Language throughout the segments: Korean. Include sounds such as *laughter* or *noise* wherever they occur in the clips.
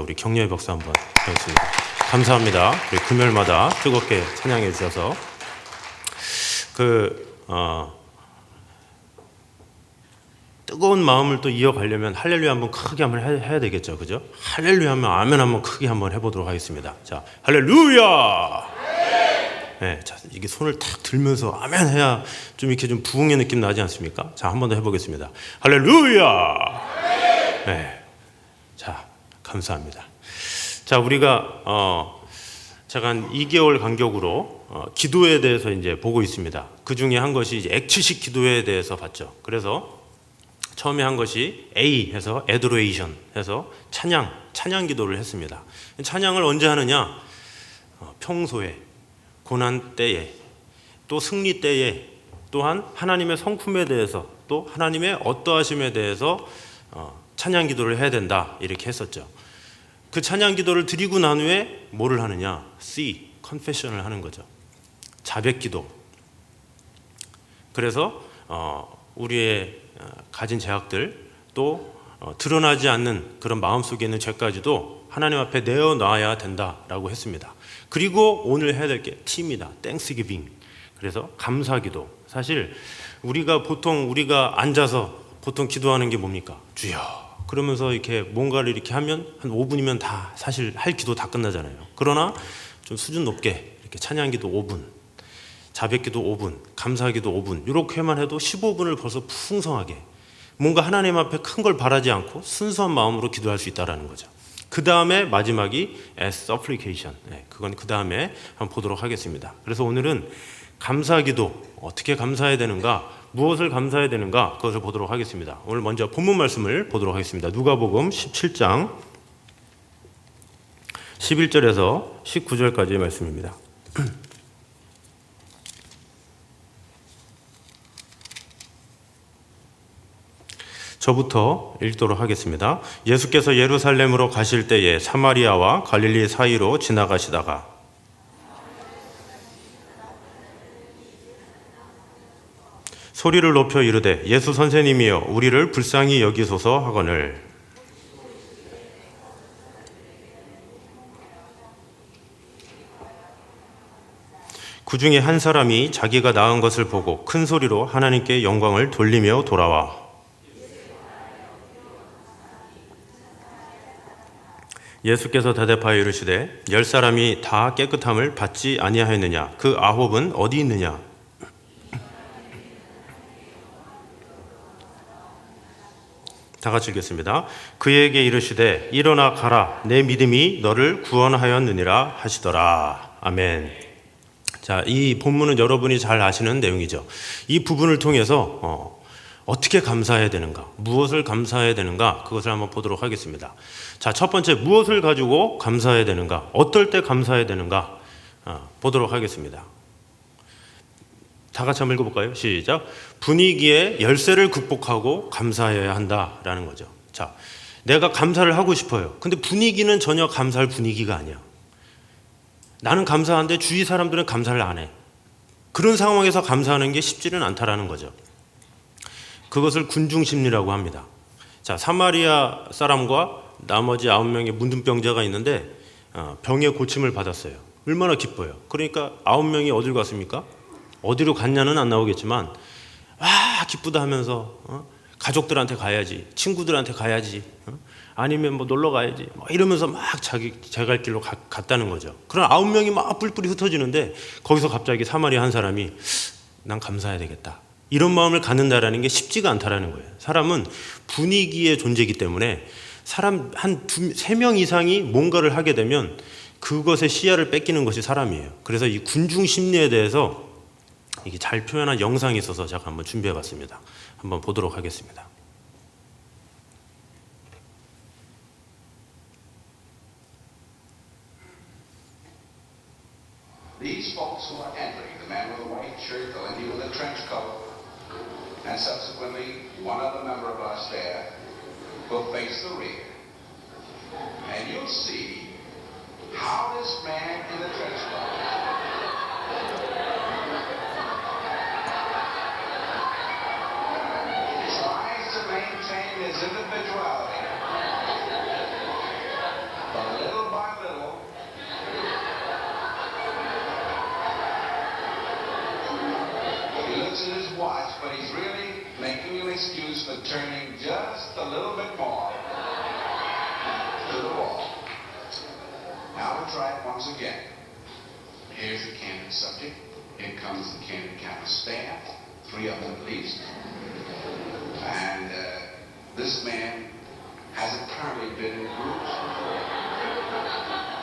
우리 격려의 박수 한번 하겠습니다. 감사합니다. 우리 금요일마다 뜨겁게 찬양해 주셔서 그 어, 뜨거운 마음을 또 이어가려면 할렐루야 한번 크게 한번 해, 해야 되겠죠, 그죠? 할렐루야 하면 아멘 한번 크게 한번 해보도록 하겠습니다. 자, 할렐루야. 네, 자 이게 손을 탁 들면서 아멘 해야 좀 이렇게 좀 부흥의 느낌 나지 않습니까? 자, 한 번 더 해보겠습니다. 할렐루야. 네, 자 감사합니다. 자 우리가 어 제가 한 2개월 간격으로 어, 기도에 대해서 이제 보고 있습니다. 그 중에 한 것이 이제 액츠식 기도에 대해서 봤죠. 그래서 처음에 한 것이 A 해서 에드로에이션 해서 찬양 찬양 기도를 했습니다. 찬양을 언제 하느냐? 어, 평소에 고난 때에 또 승리 때에 또한 하나님의 성품에 대해서 또 하나님의 어떠하심에 대해서 어, 찬양 기도를 해야 된다 이렇게 했었죠. 그 찬양 기도를 드리고 난 후에 뭐를 하느냐? C 컨페션을 하는 거죠. 자백 기도. 그래서 어, 우리의 어, 가진 죄악들 또 어, 드러나지 않는 그런 마음속에 있는 죄까지도 하나님 앞에 내어놔야 된다라고 했습니다. 그리고 오늘 해야 될게 T입니다. 땡스기빙. 그래서 감사 기도. 사실 우리가 보통 우리가 앉아서 보통 기도하는 게 뭡니까? 주여. 그러면서 이렇게 뭔가를 이렇게 하면 한 5분이면 다 사실 할 기도 다 끝나잖아요. 그러나 좀 수준 높게 이렇게 찬양기도 5분, 자백기도 5분, 감사기도 5분 이렇게만 해도 15분을 벌써 풍성하게 뭔가 하나님 앞에 큰 걸 바라지 않고 순수한 마음으로 기도할 수 있다라는 거죠. 그 다음에 마지막이 as supplication. 네, 그건 그 다음에 한번 보도록 하겠습니다. 그래서 오늘은 감사기도 어떻게 감사해야 되는가, 무엇을 감사해야 되는가 그것을 보도록 하겠습니다. 오늘 먼저 본문 말씀을 보도록 하겠습니다. 누가복음 17장 11절에서 19절까지의 말씀입니다. *clears throat* 저부터 읽도록 하겠습니다. 예수께서 예루살렘으로 가실 때에 사마리아와 갈릴리 사이로 지나가시다가 소리를 높여 이르되 예수 선생님이여 우리를 불쌍히 여기소서 하거늘. 그 중에 한 사람이 자기가 낳은 것을 보고 큰 소리로 하나님께 영광을 돌리며 돌아와. 예수께서 대답하여 이르시되 열 사람이 다 깨끗함을 받지 아니하였느냐? 그 아홉은 어디 있느냐 다 같이 읽겠습니다. 그에게 이르시되 일어나 가라 내 믿음이 너를 구원하였느니라 하시더라. 아멘. 자, 이 본문은 여러분이 잘 아시는 내용이죠. 이 부분을 통해서 어, 어떻게 감사해야 되는가, 무엇을 감사해야 되는가, 그것을 한번 보도록 하겠습니다. 자, 첫 번째, 무엇을 가지고 감사해야 되는가, 어떨 때 감사해야 되는가, 어, 보도록 하겠습니다. 다 같이 한번 읽어볼까요? 시작. 분위기의 열쇠를 극복하고 감사해야 한다라는 거죠. 자, 내가 감사를 하고 싶어요. 근데 분위기는 전혀 감사할 분위기가 아니야. 나는 감사한데 주위 사람들은 감사를 안 해. 그런 상황에서 감사하는 게 쉽지는 않다라는 거죠. 그것을 군중심리라고 합니다. 자, 사마리아 사람과 나머지 아홉 명의 문둥병자가 있는데 어, 병의 고침을 받았어요. 얼마나 기뻐요. 그러니까 아홉 명이 어딜 갔습니까? 어디로 갔냐는 안 나오겠지만 와 기쁘다 하면서 어? 가족들한테 가야지, 친구들한테 가야지, 어? 아니면 뭐 놀러 가야지, 뭐 이러면서 막 자기 제갈 길로 가, 갔다는 거죠. 그런 아홉 명이 막 뿔뿔이 흩어지는데 거기서 갑자기 사마리아 한 사람이 난 감사해야 되겠다. 이런 마음을 갖는다라는 게 쉽지가 않다라는 거예요. 사람은 분위기의 존재이기 때문에 사람 한 세 명 이상이 뭔가를 하게 되면 그것의 시야를 뺏기는 것이 사람이에요. 그래서 이 군중 심리에 대해서 이게 잘 표현한 영상이 있어서 제가 한번 준비해 봤습니다. 한번 보도록 하겠습니다. his individuality. But little by little, he looks at his watch, but he's really making an excuse for turning just a little bit more to the wall. Now we'll try it once again. Here's the candid subject. Here comes the candid counter staff, three of them at least. And uh, this man has apparently been in groups. Here's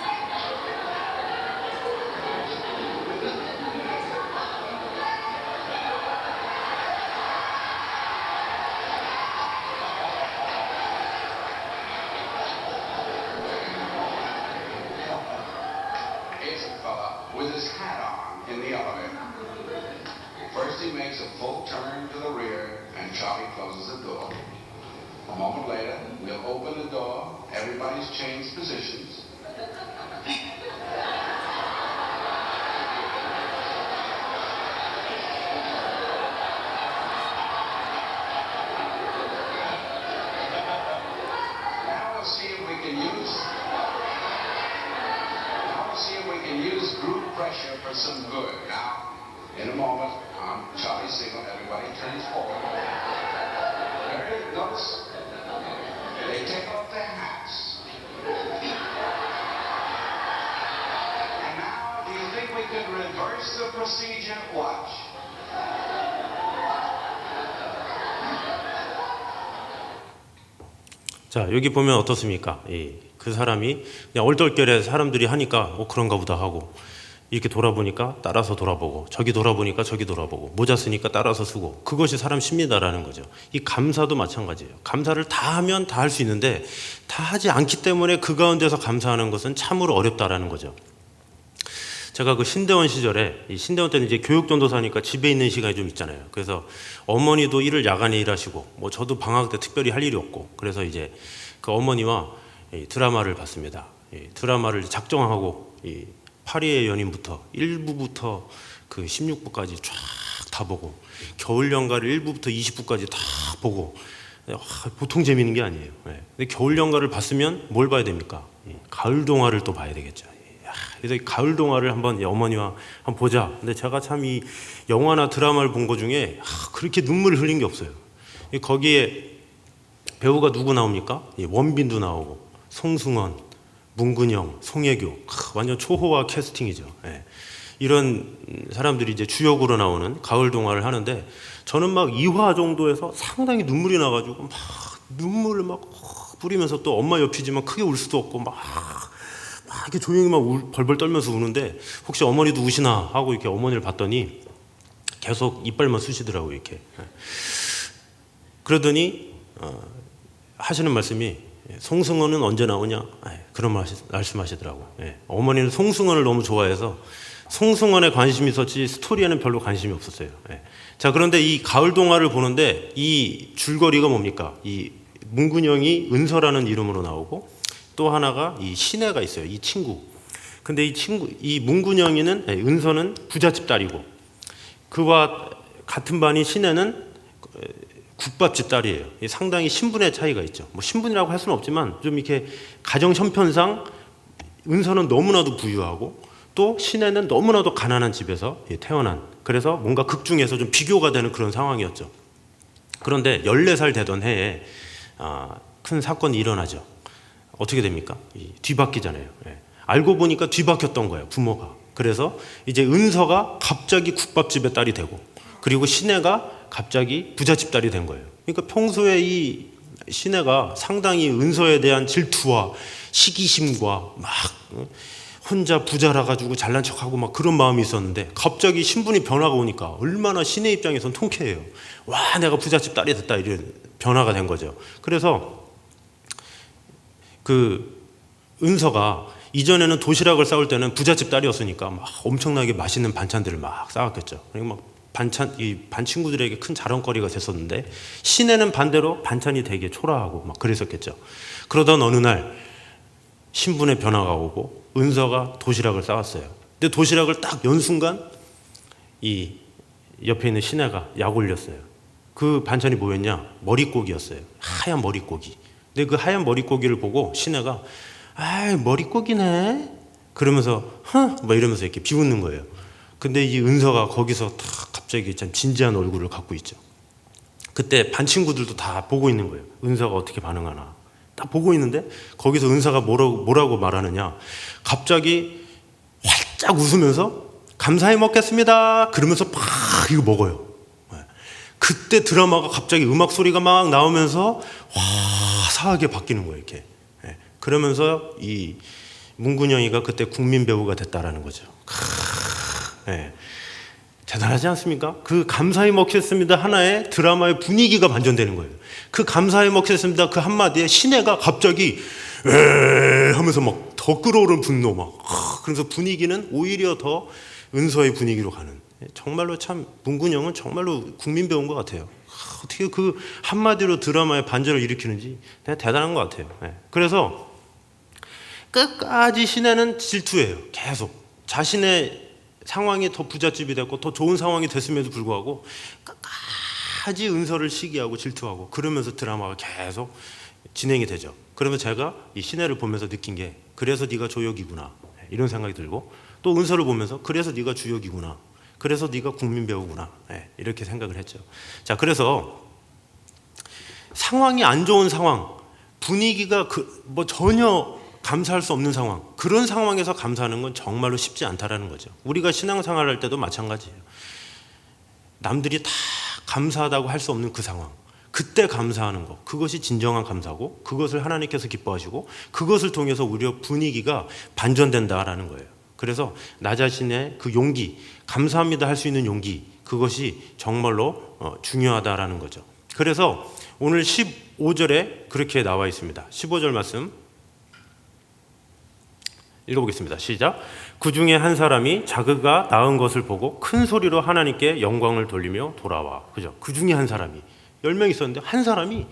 pressure for some good. Now, in a moment, on Charlie's signal, everybody turns forward. Very notice they take off their hats. And now, do you think we could reverse the procedure? Watch. 자 여기 보면 어떻습니까? 예, 그 사람이 그냥 얼떨결에 사람들이 하니까 어 그런가 보다 하고 이렇게 돌아보니까 따라서 돌아보고 저기 돌아보니까 저기 돌아보고 모자 쓰니까 따라서 쓰고 그것이 사람 심리다라는 거죠. 이 감사도 마찬가지예요. 감사를 다 하면 다 할 수 있는데 다 하지 않기 때문에 그 가운데서 감사하는 것은 참으로 어렵다라는 거죠. 제가 그 신대원 시절에 이 신대원 때는 이제 교육 전도사니까 집에 있는 시간이 좀 있잖아요. 그래서 어머니도 일을 야간에 일하시고 뭐 저도 방학 때 특별히 할 일이 없고 그래서 이제 그 어머니와 이 드라마를 봤습니다. 이 드라마를 작정하고 이 파리의 연인부터 1부부터 그 16부까지 쫙 다 보고 겨울 연가를 1부부터 20부까지 다 보고 아, 보통 재미있는 게 아니에요. 예. 근데 겨울 연가를 봤으면 뭘 봐야 됩니까? 이 가을 동화를 또 봐야 되겠죠. 야, 그래서 이 가을 동화를 한번 이 어머니와 한번 보자. 근데 제가 참 이 영화나 드라마를 본 거 중에 아, 그렇게 눈물을 흘린 게 없어요. 이 거기에 배우가 누구 나옵니까? 이 원빈도 나오고 송승헌, 문근영, 송혜교 크, 완전 초호화 캐스팅이죠. 예. 이런 사람들이 이제 주역으로 나오는 가을 동화를 하는데 저는 막 2화 정도에서 상당히 눈물이 나가지고 막 눈물을 막 뿌리면서 또 엄마 옆이지만 크게 울 수도 없고 막 막 이렇게 조용히 막 울, 벌벌 떨면서 우는데 혹시 어머니도 우시나 하고 이렇게 어머니를 봤더니 계속 이빨만 쑤시더라고요 이렇게 예. 그러더니 어, 하시는 말씀이 예, 송승헌은 언제 나오냐 아, 그런 말씀, 말씀하시더라고요 예. 어머니는 송승헌을 너무 좋아해서 송승헌에 관심이 있었지 스토리에는 별로 관심이 없었어요 예. 자 그런데 이 가을 동화를 보는데 이 줄거리가 뭡니까 이 문근영이 은서라는 이름으로 나오고 또 하나가 이 신혜가 있어요 이 친구 근데 이 친구 이 문근영이는 예, 은서는 부잣집 딸이고 그와 같은 반이 신혜는 국밥집 딸이에요. 이 상당히 신분의 차이가 있죠. 뭐 신분이라고 할 수는 없지만 좀 이렇게 가정 형편상 은서는 너무나도 부유하고 또 신혜는 너무나도 가난한 집에서 예, 태어난 그래서 뭔가 극 중에서 좀 비교가 되는 그런 상황이었죠. 그런데 14살 되던 해에 아, 큰 사건이 일어나죠. 어떻게 됩니까? 이 뒤바뀌잖아요. 예. 알고 보니까 뒤바뀌었던 거예요. 부모가. 그래서 이제 은서가 갑자기 국밥집의 딸이 되고 그리고 신혜가 갑자기 부잣집 딸이 된 거예요. 그러니까 평소에 이 신혜가 상당히 은서에 대한 질투와 시기심과 막 어, 혼자 부자라 가지고 잘난 척하고 막 그런 마음이 있었는데 갑자기 신분이 변화가 오니까 얼마나 신의 입장에선 통쾌해요. 와 내가 부잣집 딸이 됐다 이런 변화가 된 거죠. 그래서 그 은서가 이전에는 도시락을 싸올 때는 부잣집 딸이었으니까 막 엄청나게 맛있는 반찬들을 막 싸왔겠죠. 그리고 막 반찬 이 반 친구들에게 큰 자랑거리가 됐었는데 신혜는 반대로 반찬이 되게 초라하고 막 그랬었겠죠. 그러던 어느 날 신분의 변화가 오고 은서가 도시락을 싸왔어요. 근데 도시락을 딱 연 순간 이 옆에 있는 신혜가 약 올렸어요. 그 반찬이 뭐였냐? 머릿고기였어요. 하얀 머릿고기. 근데 그 하얀 머릿고기를 보고 신혜가 아 머릿고기네 그러면서 허뭐 이러면서 이렇게 비웃는 거예요. 근데 이 은서가 거기서 딱 갑자기 참 진지한 얼굴을 갖고 있죠. 그때 반 친구들도 다 보고 있는 거예요. 은서가 어떻게 반응하나. 딱 보고 있는데 거기서 은서가 뭐라고, 뭐라고 말하느냐. 갑자기 활짝 웃으면서 감사히 먹겠습니다. 그러면서 팍 이거 먹어요. 예. 그때 드라마가 갑자기 음악 소리가 막 나오면서 화사하게 바뀌는 거예요, 이렇게. 예. 그러면서 이 문근영이가 그때 국민 배우가 됐다라는 거죠. 크, 예. 대단하지 않습니까? 그 감사히 먹겠습니다 하나의 드라마의 분위기가 반전되는 거예요. 그 감사히 먹겠습니다 그 한마디에 시내가 갑자기 에 하면서 막더 끌어오른 분노 막 하, 그래서 분위기는 오히려 더 은서의 분위기로 가는 예, 정말로 참 문근영은 정말로 국민 배운 것 같아요. 하, 어떻게 그 한마디로 드라마의 반전을 일으키는지 대- 대단한 것 같아요. 예. 그래서 끝까지 시내는 질투해요. 계속 자신의 상황이 더 부잣집이 됐고 더 좋은 상황이 됐음에도 불구하고 끝까지 은서를 시기하고 질투하고 그러면서 드라마가 계속 진행이 되죠. 그러면 제가 이 시내를 보면서 느낀 게 그래서 네가 조역이구나 이런 생각이 들고 또 은서를 보면서 그래서 네가 주역이구나 그래서 네가 국민 배우구나 예, 이렇게 생각을 했죠. 자 그래서 상황이 안 좋은 상황, 분위기가 그 뭐 전혀 감사할 수 없는 상황, 그런 상황에서 감사하는 건 정말로 쉽지 않다라는 거죠. 우리가 신앙생활 할 때도 마찬가지예요. 남들이 다 감사하다고 할 수 없는 그 상황, 그때 감사하는 것, 그것이 진정한 감사고, 그것을 하나님께서 기뻐하시고, 그것을 통해서 우리의 분위기가 반전된다라는 거예요. 그래서 나 자신의 그 용기, 감사합니다 할 수 있는 용기, 그것이 정말로 어, 중요하다라는 거죠. 그래서 오늘 15절에 그렇게 나와 있습니다. 15절 말씀 읽어보겠습니다. 시작. 그 중에 한 사람이 자그가 낳은 것을 보고 큰 소리로 하나님께 영광을 돌리며 돌아와. 그죠? 그 중에 한 사람이 열 명 있었는데 한 사람이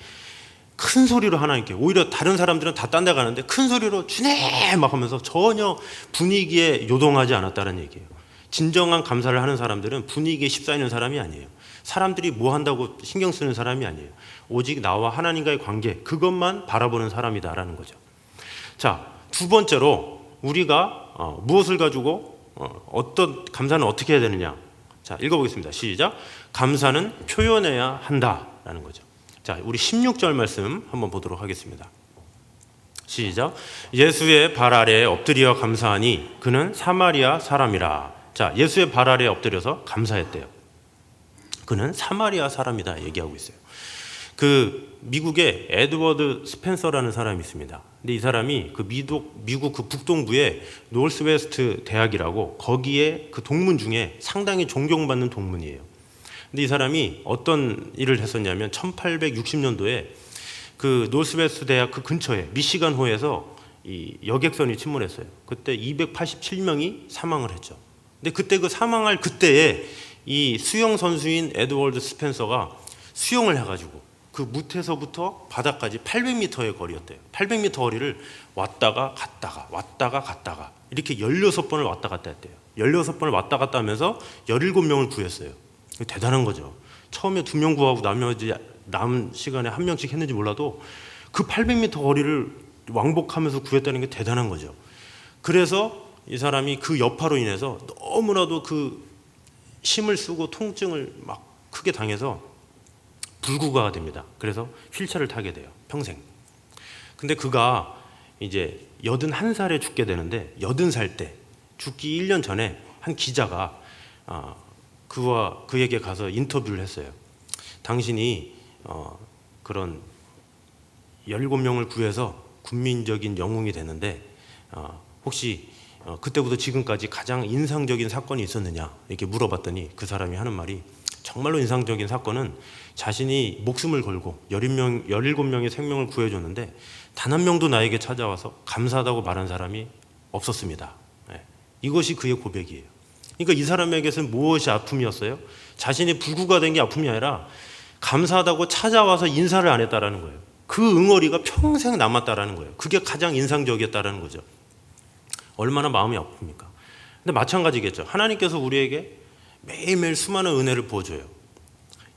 큰 소리로 하나님께 오히려 다른 사람들은 다 딴 데 가는데 큰 소리로 주네 막 하면서 전혀 분위기에 요동하지 않았다는 얘기예요. 진정한 감사를 하는 사람들은 분위기에 휩싸이는 사람이 아니에요. 사람들이 뭐 한다고 신경 쓰는 사람이 아니에요. 오직 나와 하나님과의 관계 그것만 바라보는 사람이다라는 거죠. 자, 두 번째로 우리가 어, 무엇을 가지고 어, 어떤 감사는 어떻게 해야 되느냐? 자, 읽어보겠습니다. 시작. 감사는 표현해야 한다라는 거죠. 자, 우리 16절 말씀 한번 보도록 하겠습니다. 시작. 예수의 발 아래에 엎드려 감사하니 그는 사마리아 사람이라. 자, 예수의 발 아래에 엎드려서 감사했대요. 그는 사마리아 사람이다 얘기하고 있어요. 그 미국에 에드워드 스펜서라는 사람이 있습니다. 근데 이 사람이 그 미국 미국 그 북동부의 노스웨스트 대학이라고 거기에 그 동문 중에 상당히 존경받는 동문이에요. 근데 이 사람이 어떤 일을 했었냐면 1860년도에 그 노스웨스트 대학 그 근처에 미시간 호에서 이 여객선이 침몰했어요. 그때 287명이 사망을 했죠. 근데 그때 그 사망할 그때에 이 수영 선수인 에드워드 스펜서가 수영을 해가지고 그 무태서부터 바다까지 800m의 거리였대요. 800m 거리를 왔다가 갔다가 왔다가 갔다가 이렇게 16번을 왔다 갔다 했대요. 16번을 왔다 갔다 하면서 17명을 구했어요. 대단한 거죠. 처음에 두 명 구하고 나머지 남은 시간에 한 명씩 했는지 몰라도 그 800m 거리를 왕복하면서 구했다는 게 대단한 거죠. 그래서 이 사람이 그 여파로 인해서 너무나도 그 힘을 쓰고 통증을 막 크게 당해서 불구가가 됩니다. 그래서 휠체어를 타게 돼요. 평생. 근데 그가 이제 81살에 죽게 되는데 80살 때 죽기 1년 전에 한 기자가 아, 그와 그에게 가서 인터뷰를 했어요. 당신이 어, 그런 17명을 구해서 국민적인 영웅이 되는데 어, 혹시 어, 그때부터 지금까지 가장 인상적인 사건이 있었느냐 이렇게 물어봤더니 그 사람이 하는 말이 정말로 인상적인 사건은 자신이 목숨을 걸고 17명, 17명의 생명을 구해줬는데 단 한 명도 나에게 찾아와서 감사하다고 말한 사람이 없었습니다. 예. 이것이 그의 고백이에요. 그러니까 이 사람에게서는 무엇이 아픔이었어요? 자신이 불구가 된 게 아픔이 아니라 감사하다고 찾아와서 인사를 안 했다라는 거예요. 그 응어리가 평생 남았다라는 거예요. 그게 가장 인상적이었다라는 거죠. 얼마나 마음이 아픕니까? 근데 마찬가지겠죠. 하나님께서 우리에게 매일매일 수많은 은혜를 부어줘요.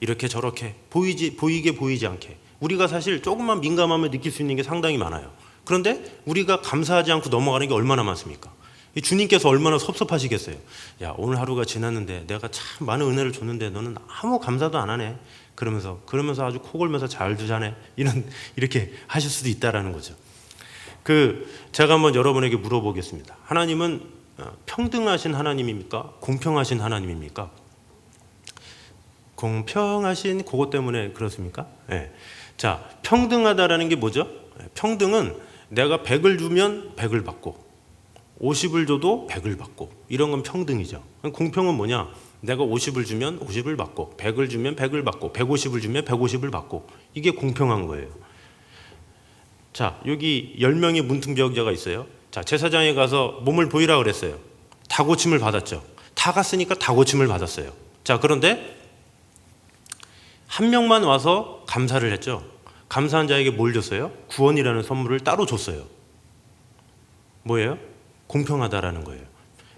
이렇게 저렇게 보이지 보이게 보이지 않게 우리가 사실 조금만 민감하면 느낄 수 있는 게 상당히 많아요. 그런데 우리가 감사하지 않고 넘어가는 게 얼마나 많습니까? 이 주님께서 얼마나 섭섭하시겠어요. 야 오늘 하루가 지났는데 내가 참 많은 은혜를 줬는데 너는 아무 감사도 안 하네. 그러면서 그러면서 아주 코 골면서 잘 두자네. 이런 *laughs* 이렇게 하실 수도 있다라는 거죠. 그 제가 한번 여러분에게 물어보겠습니다. 하나님은 어, 평등하신 하나님입니까? 공평하신 하나님입니까? 공평하신 그것 때문에 그렇습니까? 예. 자, 평등하다라는 게 뭐죠? 예, 평등은 내가 100을 주면 100을 받고 50을 줘도 100을 받고 이런 건 평등이죠. 공평은 뭐냐? 내가 50을 주면 50을 받고 100을 주면 100을 받고 150을 주면 150을 받고 이게 공평한 거예요. 자, 여기 10명의 문둥병자가 있어요. 자, 제사장에 가서 몸을 보이라 그랬어요. 다 고침을 받았죠. 다 갔으니까 다 고침을 받았어요. 자, 그런데 한 명만 와서 감사를 했죠. 감사한 자에게 뭘 줬어요? 구원이라는 선물을 따로 줬어요. 뭐예요? 공평하다라는 거예요.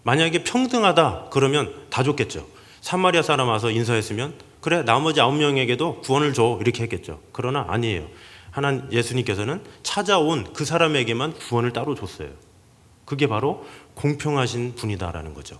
만약에 평등하다 그러면 다 줬겠죠. 사마리아 사람 와서 인사했으면 그래 나머지 아홉 명에게도 구원을 줘 이렇게 했겠죠. 그러나 아니에요. 하나 예수님께서는 찾아온 그 사람에게만 구원을 따로 줬어요. 그게 바로 공평하신 분이다라는 거죠.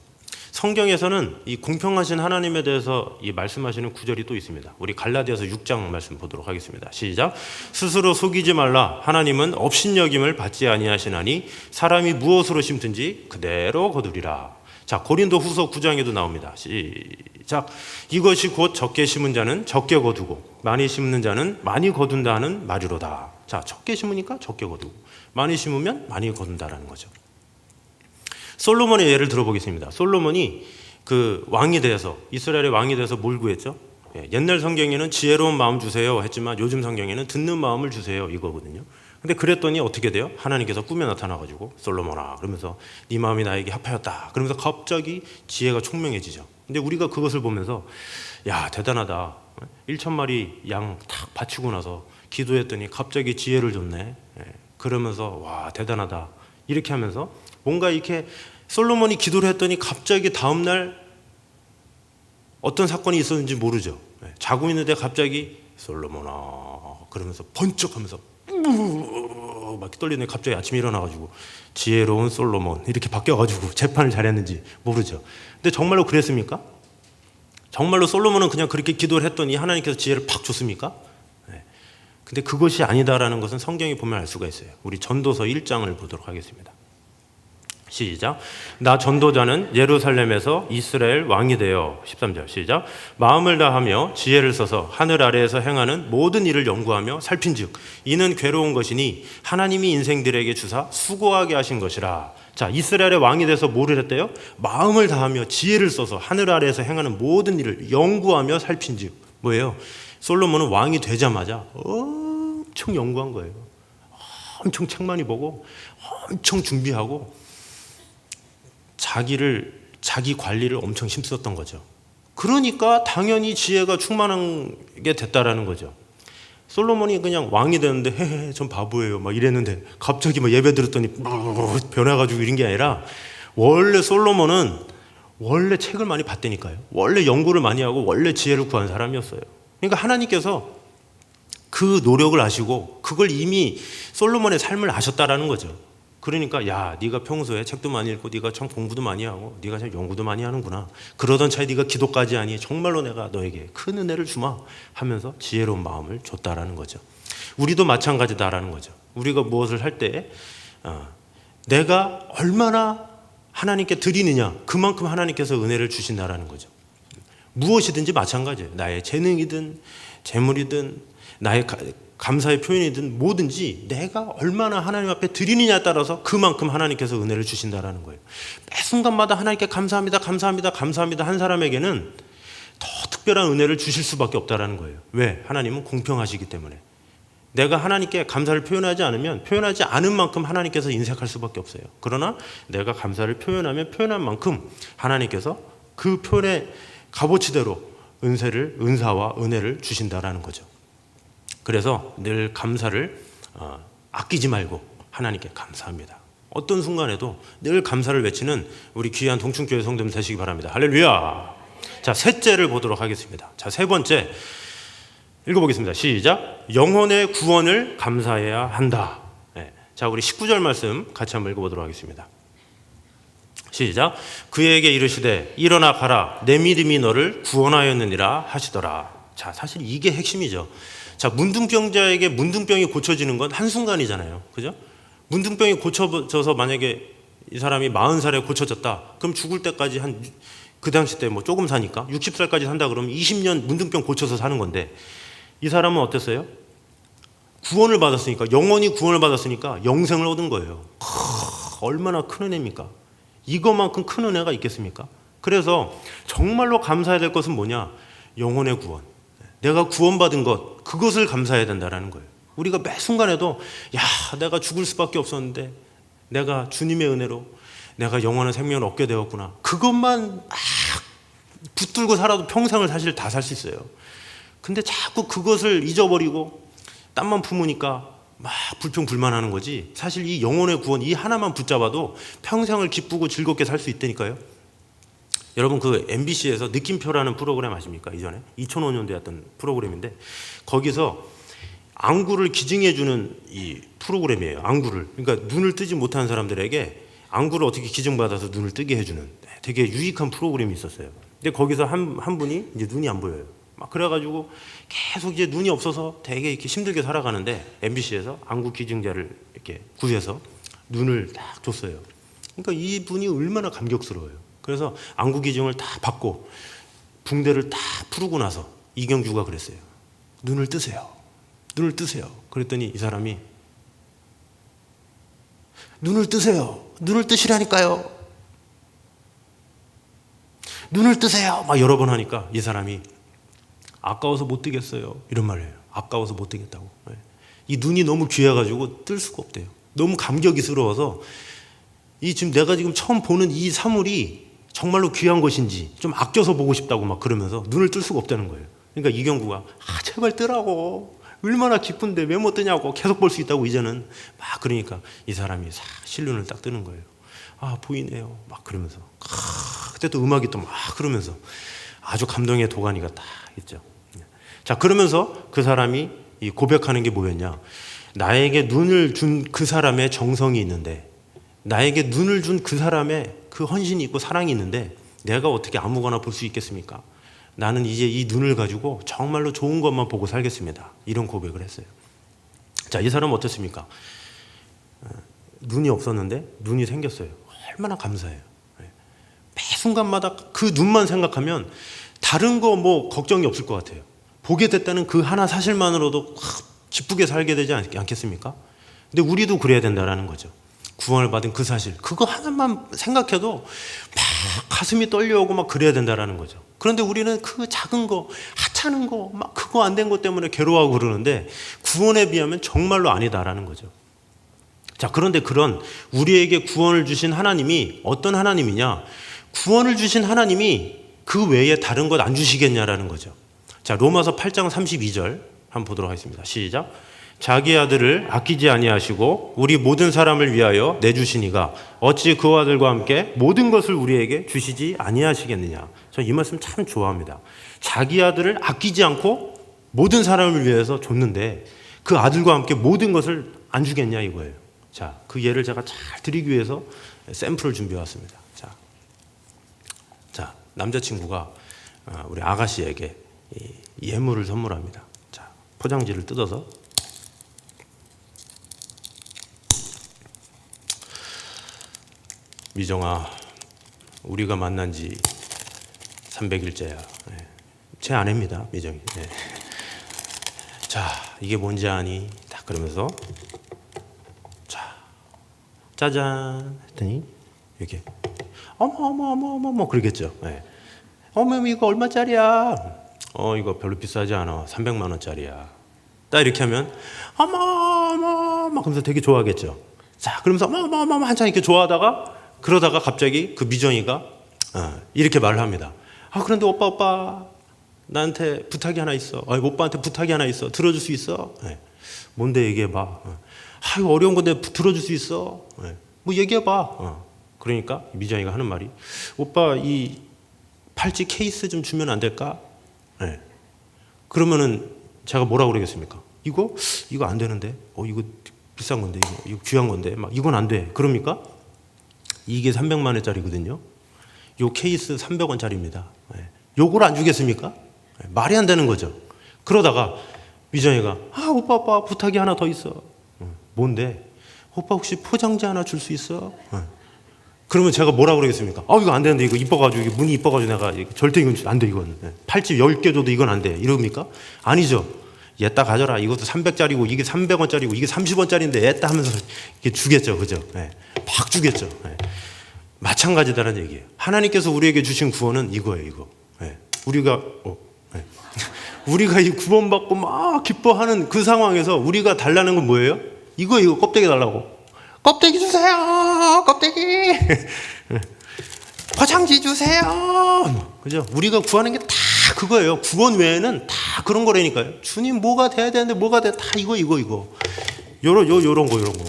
성경에서는 이 공평하신 하나님에 대해서 이 말씀하시는 구절이 또 있습니다. 우리 갈라디아서 6장 말씀 보도록 하겠습니다. 시작. 스스로 속이지 말라. 하나님은 업신여김을 받지 아니하시나니 사람이 무엇으로 심든지 그대로 거두리라. 자, 고린도 후서 9장에도 나옵니다. 시작. 이것이 곧 적게 심은 자는 적게 거두고 많이 심는 자는 많이 거둔다는 말이로다. 자, 적게 심으니까 적게 거두고 많이 심으면 많이 거둔다라는 거죠. 솔로몬의 예를 들어보겠습니다. 솔로몬이 그 왕이 돼서 이스라엘의 왕이 돼서 뭘 구했죠? 예, 옛날 성경에는 지혜로운 마음 주세요 했지만 요즘 성경에는 듣는 마음을 주세요 이거거든요. 근데 그랬더니 어떻게 돼요? 하나님께서 꿈에 나타나가지고 솔로몬아 그러면서 네 마음이 나에게 합하였다. 그러면서 갑자기 지혜가 총명해지죠. 근데 우리가 그것을 보면서 야 대단하다. 1천 마리 양 탁 바치고 나서 기도했더니 갑자기 지혜를 줬네. 예, 그러면서 와 대단하다. 이렇게 하면서 뭔가 이렇게 솔로몬이 기도를 했더니 갑자기 다음 날 어떤 사건이 있었는지 모르죠. 예, 자고 있는데 갑자기 솔로몬아 그러면서 번쩍하면서 막 이렇게 떨리네. 갑자기 아침에 일어나가지고 지혜로운 솔로몬 이렇게 바뀌어가지고 *laughs* 재판을 잘했는지 모르죠. 근데 정말로 그랬습니까? 정말로 솔로몬은 그냥 그렇게 기도를 했더니 하나님께서 지혜를 팍 줬습니까? 네. 근데 그것이 아니다라는 것은 성경에 보면 알 수가 있어요. 우리 전도서 1장을 보도록 하겠습니다. 시작. 나 전도자는 예루살렘에서 이스라엘 왕이 되어 13절 시작. 마음을 다하며 지혜를 써서 하늘 아래에서 행하는 모든 일을 연구하며 살핀즉 이는 괴로운 것이니 하나님이 인생들에게 주사 수고하게 하신 것이라. 자, 이스라엘의 왕이 돼서 뭐를 했대요? 마음을 다하며 지혜를 써서 하늘 아래에서 행하는 모든 일을 연구하며 살핀즉 뭐예요? 솔로몬은 왕이 되자마자 엄청 연구한 거예요. 엄청 책 많이 보고 엄청 준비하고 자기를 자기 관리를 엄청 힘썼던 거죠. 그러니까 당연히 지혜가 충만한 게 됐다라는 거죠. 솔로몬이 그냥 왕이 되는데 헤헤 전 바보예요 막 이랬는데 갑자기 막 예배 들었더니 변해가지고 이런 게 아니라 원래 솔로몬은 원래 책을 많이 봤다니까요. 원래 연구를 많이 하고 원래 지혜를 구한 사람이었어요. 그러니까 하나님께서 그 노력을 아시고 그걸 이미 솔로몬의 삶을 아셨다라는 거죠. 그러니까 야 네가 평소에 책도 많이 읽고 네가 참 공부도 많이 하고 네가 참 연구도 많이 하는구나. 그러던 차에 네가 기도까지 하니 정말로 내가 너에게 큰 은혜를 주마 하면서 지혜로운 마음을 줬다라는 거죠. 우리도 마찬가지다라는 거죠. 우리가 무엇을 할때 어, 내가 얼마나 하나님께 드리느냐 그만큼 하나님께서 은혜를 주신다라는 거죠. 무엇이든지 마찬가지예요. 나의 재능이든 재물이든 나의 가- 감사의 표현이든 뭐든지 내가 얼마나 하나님 앞에 드리느냐에 따라서 그만큼 하나님께서 은혜를 주신다라는 거예요. 매 순간마다 하나님께 감사합니다, 감사합니다, 감사합니다 한 사람에게는 더 특별한 은혜를 주실 수밖에 없다라는 거예요. 왜? 하나님은 공평하시기 때문에. 내가 하나님께 감사를 표현하지 않으면 표현하지 않은 만큼 하나님께서 인색할 수밖에 없어요. 그러나 내가 감사를 표현하면 표현한 만큼 하나님께서 그 표현의 값어치대로 은혜를 은사와 은혜를 주신다라는 거죠. 그래서 늘 감사를 어, 아끼지 말고 하나님께 감사합니다. 어떤 순간에도 늘 감사를 외치는 우리 귀한 동춘교회 성도님 되시기 바랍니다. 할렐루야. 자, 셋째를 보도록 하겠습니다. 자, 세 번째 읽어보겠습니다. 시작. 영혼의 구원을 감사해야 한다. 네. 자, 우리 19절 말씀 같이 한번 읽어보도록 하겠습니다. 시작. 그에게 이르시되 일어나 가라. 내 믿음이 너를 구원하였느니라 하시더라. 자, 사실 이게 핵심이죠. 자, 문둥병자에게 문둥병이 고쳐지는 건 한순간이잖아요. 그죠? 문둥병이 고쳐져서 만약에 이 사람이 40살에 고쳐졌다. 그럼 죽을 때까지 한 그 당시 때 뭐 조금 사니까 60살까지 산다 그러면 20년 문둥병 고쳐서 사는 건데 이 사람은 어땠어요? 구원을 받았으니까 영원히 구원을 받았으니까 영생을 얻은 거예요. 크, 얼마나 큰 은혜입니까? 이것만큼 큰 은혜가 있겠습니까? 그래서 정말로 감사해야 될 것은 뭐냐? 영혼의 구원. 내가 구원받은 것 그것을 감사해야 된다라는 거예요. 우리가 매 순간에도 야 내가 죽을 수밖에 없었는데 내가 주님의 은혜로 내가 영원한 생명을 얻게 되었구나. 그것만 막 붙들고 살아도 평생을 사실 다 살 수 있어요. 근데 자꾸 그것을 잊어버리고 땀만 품으니까 막 불평불만하는 거지. 사실 이 영혼의 구원 이 하나만 붙잡아도 평생을 기쁘고 즐겁게 살 수 있다니까요. 여러분 그 MBC에서 느낌표라는 프로그램 아십니까? 이전에 2005년도였던 프로그램인데 거기서 안구를 기증해 주는 이 프로그램이에요. 안구를 그러니까 눈을 뜨지 못하는 사람들에게 안구를 어떻게 기증받아서 눈을 뜨게 해 주는 되게 유익한 프로그램이 있었어요. 근데 거기서 한, 한 분이 이제 눈이 안 보여요. 막 그래가지고 계속 이제 눈이 없어서 되게 이렇게 힘들게 살아가는데 MBC에서 안구 기증자를 이렇게 구해서 눈을 딱 줬어요. 그러니까 이 분이 얼마나 감격스러워요. 그래서 안구 기증을 다 받고 붕대를 다 풀고 나서 이경규가 그랬어요. 눈을 뜨세요. 눈을 뜨세요. 그랬더니 이 사람이 눈을 뜨세요. 눈을 뜨시라니까요. 눈을 뜨세요. 막 여러 번 하니까 이 사람이 아까워서 못 뜨겠어요. 이런 말을 해요. 아까워서 못 뜨겠다고. 네. 이 눈이 너무 귀해가지고 뜰 수가 없대요. 너무 감격이스러워서 이 지금 내가 지금 처음 보는 이 사물이 정말로 귀한 것인지 좀 아껴서 보고 싶다고 막 그러면서 눈을 뜰 수가 없다는 거예요. 그러니까 이경구가 아 제발 뜨라고 얼마나 기쁜데 왜 못 뜨냐고 계속 볼 수 있다고 이제는 막 그러니까 이 사람이 싹 실눈을 딱 뜨는 거예요. 아 보이네요. 막 그러면서 아, 그때 또 음악이 또 막 그러면서 아주 감동의 도가니가 딱 있죠. 자 그러면서 그 사람이 이 고백하는 게 뭐였냐? 나에게 눈을 준 그 사람의 정성이 있는데 나에게 눈을 준 그 사람의 그 헌신이 있고 사랑이 있는데 내가 어떻게 아무거나 볼 수 있겠습니까? 나는 이제 이 눈을 가지고 정말로 좋은 것만 보고 살겠습니다. 이런 고백을 했어요. 자, 이 사람은 어떻습니까? 어, 눈이 없었는데 눈이 생겼어요. 얼마나 감사해요. 예. 매 순간마다 그 눈만 생각하면 다른 거 뭐 걱정이 없을 것 같아요. 보게 됐다는 그 하나 사실만으로도 기쁘게 살게 되지 않- 않겠습니까? 근데 우리도 그래야 된다라는 거죠. 구원을 받은 그 사실 그거 하나만 생각해도 막 가슴이 떨려오고 막 그래야 된다라는 거죠. 그런데 우리는 그 작은 거 하찮은 거 막 그거 안 된 것 때문에 괴로워하고 그러는데 구원에 비하면 정말로 아니다라는 거죠. 자, 그런데 그런 우리에게 구원을 주신 하나님이 어떤 하나님이냐? 구원을 주신 하나님이 그 외에 다른 것 안 주시겠냐라는 거죠. 자, 로마서 8장 32절 한번 보도록 하겠습니다. 시작. 자기 아들을 아끼지 아니하시고 우리 모든 사람을 위하여 내주시니가 어찌 그와 아들과 함께 모든 것을 우리에게 주시지 아니하시겠느냐. 저이 말씀 참 좋아합니다. 자기 아들을 아끼지 않고 모든 사람을 위해서 줬는데 그 아들과 함께 모든 것을 안 주겠냐 이거예요. 자, 그 예를 제가 잘 드리기 위해서 샘플을 준비해 왔습니다. 자, 자 남자친구가 아, 우리 아가씨에게 이 예물을 선물합니다. 자, 포장지를 뜯어서 미정아, 우리가 만난 지 300일째야. 제 아내입니다, 미정이. 네. 자, 이게 뭔지 아니? 딱 그러면서 자, 짜잔 했더니 이렇게 어머 어머 어머 어머 어머 그러겠죠. 네. 어머 이거 얼마짜리야? 어 이거 별로 비싸지 않아. 300만 원짜리야. 딱 이렇게 하면 어머 어머 막 그러면서 되게 좋아하겠죠. 자 그러면서 어머 어머 어머 한참 이렇게 좋아하다가 그러다가 갑자기 그 미정이가 어, 이렇게 말을 합니다. 아 그런데 오빠 오빠 나한테 부탁이 하나 있어. 아, 오빠한테 부탁이 하나 있어. 들어줄 수 있어? 네. 뭔데 얘기해봐. 어. 아 이거 어려운 건데 부- 들어줄 수 있어? 네. 뭐 얘기해봐. 어. 그러니까 미정이가 하는 말이 오빠 이 팔찌 케이스 좀 주면 안 될까? 네. 그러면은 제가 뭐라 그러겠습니까? 이거 이거 안 되는데. 어 이거 비싼 건데 이거 이거 귀한 건데 막 이건 안 돼. 그럽니까? 이게 300만 원짜리거든요. 요 케이스 300원짜리입니다. 예. 요걸 안 주겠습니까? 예, 말이 안 되는 거죠. 그러다가 미정이가 아 오빠 오빠 부탁이 하나 더 있어. 어, 뭔데? 오빠 혹시 포장지 하나 줄 수 있어? 어. 그러면 제가 뭐라 그러겠습니까? 아 이거 안 되는데 이거 이뻐가지고 문이 이뻐가지고 내가 절대 이건 안 돼 이건 예. 팔집 10개 줘도 이건 안 돼 이럽니까? 아니죠. 얘따 가져라. 이것도 300짜리고 이게 300원짜리고 이게 30원짜리인데 얘따 하면서 이렇게 주겠죠, 그죠? 예. 막 주겠죠. 예. 마찬가지다는 얘기예요. 하나님께서 우리에게 주신 구원은 이거예요, 이거. 예. 우리가 어, 예. *laughs* 우리가 이 구원받고 막 기뻐하는 그 상황에서 우리가 달라는 건 뭐예요? 이거 이거 껍데기 달라고. 껍데기 주세요. 껍데기. *laughs* 화장지 주세요. 그죠? 우리가 구하는 게 다 그거예요. 구원 외에는 다 그런 거라니까요. 주님 뭐가 돼야 되는데 뭐가 돼? 다 이거 이거 이거. 요런 요 요런 거 요런 거.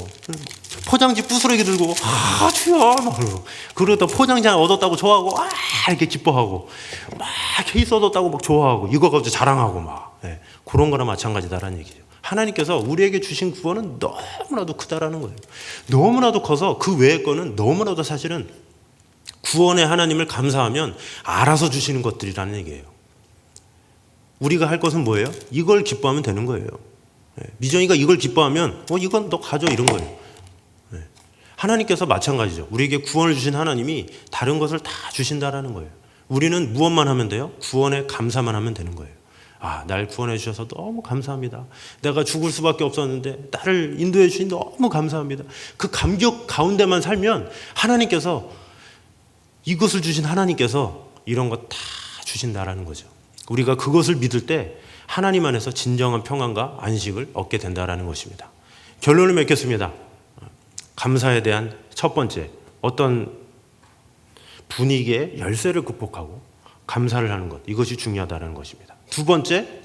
포장지 부스러기 들고 아 주여 막 그러고 그러다 포장지 하나 얻었다고 좋아하고 아 이렇게 기뻐하고 막 케이스 얻었다고 막 좋아하고 이거 가지고 자랑하고 막 예, 그런 거나 마찬가지다라는 얘기죠. 하나님께서 우리에게 주신 구원은 너무나도 크다라는 거예요. 너무나도 커서 그 외의 거는 너무나도 사실은 구원의 하나님을 감사하면 알아서 주시는 것들이라는 얘기예요. 우리가 할 것은 뭐예요? 이걸 기뻐하면 되는 거예요. 예, 미정이가 이걸 기뻐하면 어 이건 너 가져 이런 거예요. 예. 하나님께서 마찬가지죠. 우리에게 구원을 주신 하나님이 다른 것을 다 주신다라는 거예요. 우리는 무엇만 하면 돼요? 구원에 감사만 하면 되는 거예요. 아, 날 구원해 주셔서 너무 감사합니다. 내가 죽을 수밖에 없었는데 나를 인도해 주신 너무 감사합니다. 그 감격 가운데만 살면 하나님께서 이것을 주신 하나님께서 이런 거 다 주신다라는 거죠. 우리가 그것을 믿을 때 하나님 안에서 진정한 평안과 안식을 얻게 된다라는 것입니다. 결론을 맺겠습니다. 감사에 대한 첫 번째 어떤 분위기의 열쇠를 극복하고 감사를 하는 것 이것이 중요하다는 것입니다. 두 번째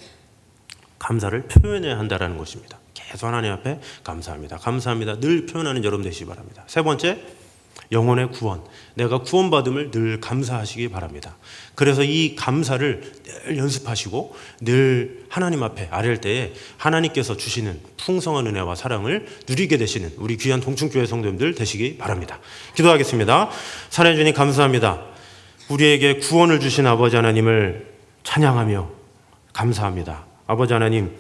감사를 표현해야 한다는 것입니다. 계속 하나님 앞에 감사합니다. 감사합니다. 늘 표현하는 여러분 되시기 바랍니다. 세 번째 영혼의 구원. 내가 구원받음을 늘 감사하시기 바랍니다. 그래서 이 감사를 늘 연습하시고 늘 하나님 앞에 아랠 때에 하나님께서 주시는 풍성한 은혜와 사랑을 누리게 되시는 우리 귀한 동충교회 성도님들 되시기 바랍니다. 기도하겠습니다. 사랑해 주님 감사합니다. 우리에게 구원을 주신 아버지 하나님을 찬양하며 감사합니다. 아버지 하나님,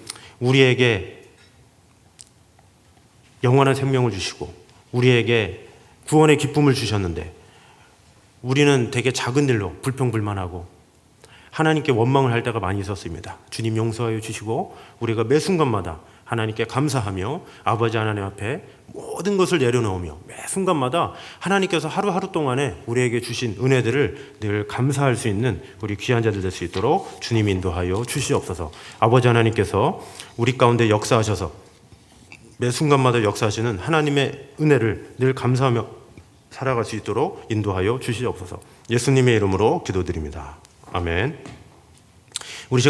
우리에게 영원한 생명을 주시고 우리에게 구원의 기쁨을 주셨는데 우리는 되게 작은 일로 불평불만하고 하나님께 원망을 할 때가 많이 있었습니다. 주님 용서하여 주시고 우리가 매 순간마다 하나님께 감사하며 아버지 하나님 앞에 모든 것을 내려놓으며 매 순간마다 하나님께서 하루하루 동안에 우리에게 주신 은혜들을 늘 감사할 수 있는 우리 귀한 자들 될 수 있도록 주님 인도하여 주시옵소서. 아버지 하나님께서 우리 가운데 역사하셔서 매 순간마다 역사하시는 하나님의 은혜를 늘 감사하며 살아갈 수 있도록 인도하여 주시옵소서. 예수님의 이름으로 기도드립니다. 아멘. 우리 시간